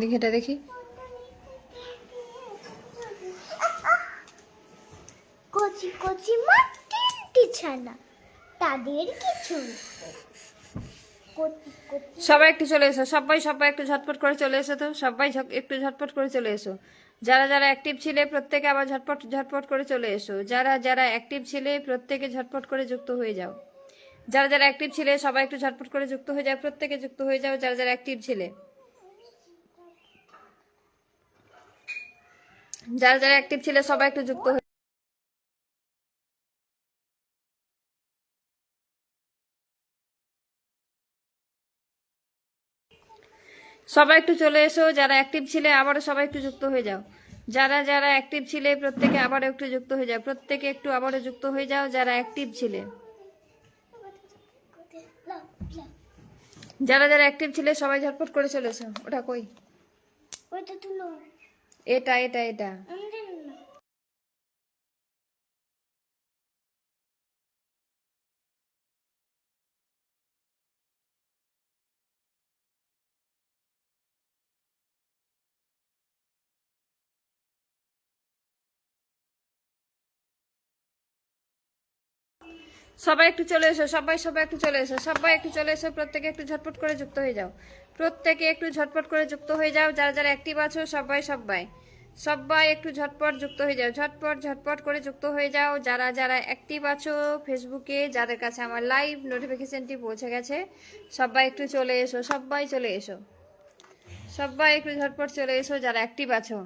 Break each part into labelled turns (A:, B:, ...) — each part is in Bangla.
A: দেখি এটা দেখি।
B: কচি কচি মা তিনটি ছানা তাদের কিছু
A: সবাই একটু চলে এসো সবাই সবাই একটু ঝটপট করে চলে এসো তো সবাই একটু ঝটপট করে চলে এসো। যারা যারা অ্যাক্টিভ ছিলে প্রত্যেকে আবার ঝটপট ঝটপট করে চলে এসো। যারা যারা অ্যাক্টিভ ছিলে প্রত্যেকে ঝটপট করে যুক্ত হয়ে যাও। যারা যারা অ্যাক্টিভ ছিলে সবাই একটু ঝটপট করে যুক্ত হয়ে যাও প্রত্যেকে যুক্ত হয়ে যাও। যারা যারা অ্যাক্টিভ ছিলে যারা যারা অ্যাক্টিভ ছিলে, সবাই একটু যুক্ত হয়ে সবাই একটু চলে এসো, যারা অ্যাক্টিভ ছিলে, আবারও সবাই একটু যুক্ত হয়ে যাও। যারা যারা অ্যাক্টিভ ছিলে, প্রত্যেকে আবারও একটু যুক্ত হয়ে যাও। প্রত্যেকে একটু আবারও যুক্ত হয়ে যাও, যারা অ্যাক্টিভ ছিলে। যারা যারা অ্যাক্টিভ ছিলে, সবাই ঝটপট করে চলে এসো। ওটা কই?
B: ওইটা তুলো।
A: এটা এটা এটা। সবাই একটু চলে এসো, সবাই সবাই একটু চলে এসো, সবাই একটু চলে এসো, প্রত্যেকে একটু ঝটপট করে যুক্ত হয়ে যাও। প্রত্যেকে একটু ঝটপট করে যুক্ত হয়ে যাও, যারা যারা অ্যাক্টিভ আছো, সবাই সবাই। সবাই একটু ঝটপট যুক্ত হয়ে যাও, ঝটপট ঝটপট করে যুক্ত হয়ে যাও। যারা যারা অ্যাক্টিভ আছো ফেসবুকে যাদের কাছে আমার লাইভ নোটিফিকেশনটি পৌঁছে গেছে, সবাই একটু চলে এসো, সবাই চলে এসো। সবাই একটু ঝটপট চলে এসো, যারা অ্যাক্টিভ আছো।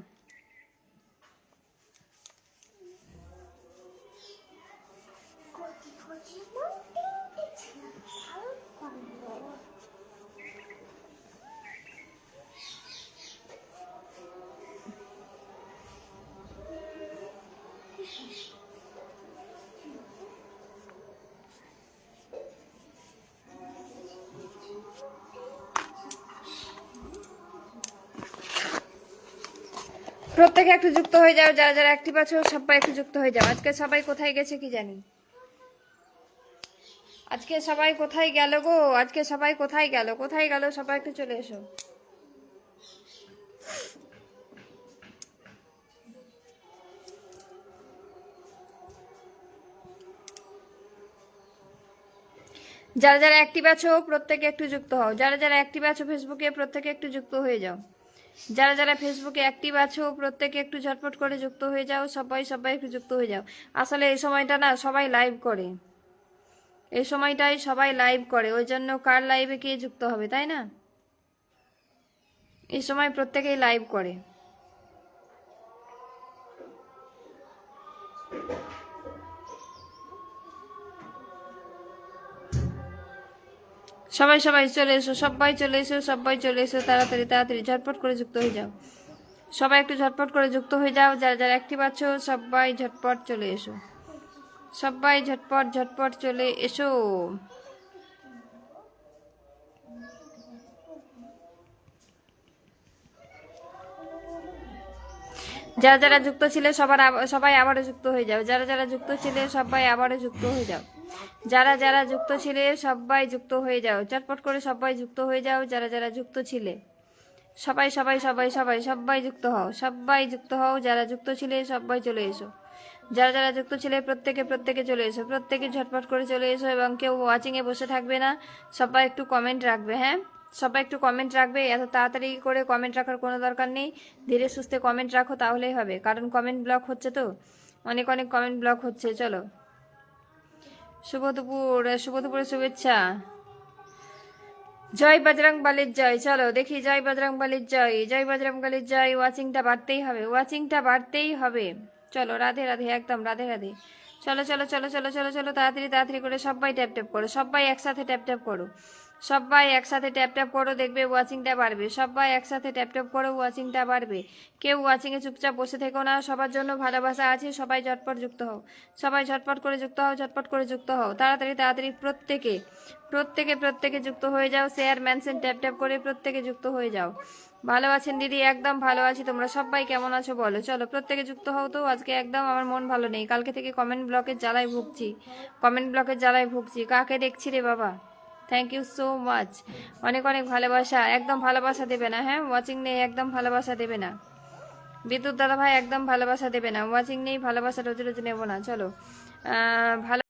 A: প্রত্যেকে একটু যুক্ত হয়ে যাও, যারা যারা অ্যাক্টিভ আছো, সবাই একটু যুক্ত হয়ে যাও। আজকে সবাই কোথায় গেছে কি জানি? আজকে সবাই কোথায় গেল গো? আজকে সবাই কোথায় গেল? কোথায় গেল? সবাই একটু চলে এসো। যারা যারা অ্যাক্টিভ আছো, প্রত্যেকে একটু যুক্ত হও। যারা যারা অ্যাক্টিভ আছো ফেসবুকে প্রত্যেকে একটু যুক্ত হয়ে যাও। যারা যারা ফেসবুকে অ্যাক্টিভ আছো, প্রত্যেকে একটু ঝটপট করে যুক্ত হয়ে যাও, সবাই সবাই একটু যুক্ত হয়ে যাও। আসলে এই সময়টা না, সবাই লাইভ করে। এই সময়টাই সবাই লাইভ করে, ওই জন্য কার লাইভে কে যুক্ত হবে, তাই না? এই সময় প্রত্যেকেই লাইভ করে। সবাই সবাই চলে এসো, সবাই চলে এসো, সবাই চলে এসো, তাড়াতাড়ি তাড়াতাড়ি, ঝটপট করে যুক্ত হয়ে যাও। সবাই একটু ঝটপট করে যুক্ত হয়ে যাও, যারা যারা অ্যাক্টিভ আছো, সবাই ঝটপট চলে এসো। সবাই ঝটপট ঝটপট চলে এসো। যারা যারা যুক্ত ছিলে, সবার সবাই আবারও যুক্ত হয়ে যাও। যারা যারা যুক্ত ছিলে, সবাই আবারও যুক্ত হয়ে যাও। যারা যারা যুক্ত ছিলে, সবাই যুক্ত হয়ে যাও। চটপট করে সবাই যুক্ত হয়ে যাও, যারা যারা যুক্ত ছিলে। সবাই সবাই সবাই সবাই সবাই যুক্ত হও। সবাই যুক্ত হও, যারা যুক্ত ছিলে, সবাই চলে এসো। যারা যারা যুক্ত ছিলে, প্রত্যেকে প্রত্যেকে চলে এসো। প্রত্যেকে ঝটপট করে চলে এসো এবং কেউ ওয়াচিংয়ে বসে থাকবে না। সবাই একটু কমেন্ট রাখবে হ্যাঁ? সবাই একটু কমেন্ট রাখবে, এত তাড়াতাড়ি করে কমেন্ট রাখার কোনো দরকার নেই। ধীরে সুস্থে কমেন্ট রাখো, তাহলেই হবে। কারণ কমেন্ট ব্লক হচ্ছে তো। অনেক অনেক কমেন্ট ব্লক হচ্ছে, চলো। শুভ দুপুর শুভেচ্ছা। জয় বজরং বালির জয়। চলো দেখি, জয় বজরং বালির জয়। জয় বজরং বালির জয়। ওয়াচিংটা বাড়তেই হবে, ওয়াচিংটা বাড়তেই হবে। চলো, রাধে রাধে, একদম রাধে রাধে। চলো চলো চলো চলো চলো চলো, তাড়াতাড়ি তাড়াতাড়ি করে সবাই ট্যাপ ট্যাপ করো, সবাই একসাথে ট্যাপ ট্যাপ করো। সবাই একসাথে ট্যাপ ট্যাপ করো দেখবে ওয়াচিংটা বাড়বে। সবাই একসাথে ট্যাপ ট্যাপ করো ওয়াচিংটা বাড়বে। কেউ ওয়াচিংয়ে চুপচাপ বসে থেকো না, সবার জন্য ভালোবাসা আছে, সবাই ঝটপট যুক্ত হও। সবাই ঝটপট করে যুক্ত হও, ঝটপট করে যুক্ত হও। তাড়াতাড়ি তাড়াতাড়ি প্রত্যেকে প্রত্যেকে প্রত্যেকে যুক্ত হয়ে যাও। শেয়ার ম্যানসেন ট্যাপ ট্যাপ করে প্রত্যেকে যুক্ত হয়ে যাও। ভালো আছেন দিদি, একদম ভালো আছি। তোমরা সবাই কেমন আছো বলো? চলো, প্রত্যেকে যুক্ত হও তো। আজকে একদম আমার মন ভালো নেই। কালকে থেকে কমেন্ট ব্লকের জ্বালায় ভুগছি। কমেন্ট ব্লকের জ্বালায় ভুগছি। কাকে দেখছি রে বাবা? থ্যাংক ইউ সো মাচ অনেক অনেক ভালোবাসা। একদম ভালোবাসা দেবে না হ্যাঁ? ওয়াচিং নেই, একদম ভালোবাসা দেবে না। বিদ্যুৎ দাদা ভাই, একদম ভালোবাসা দেবে না। ওয়াচিং নেই, ভালোবাসা রোজ রোজ নেব না। চলো। ভালো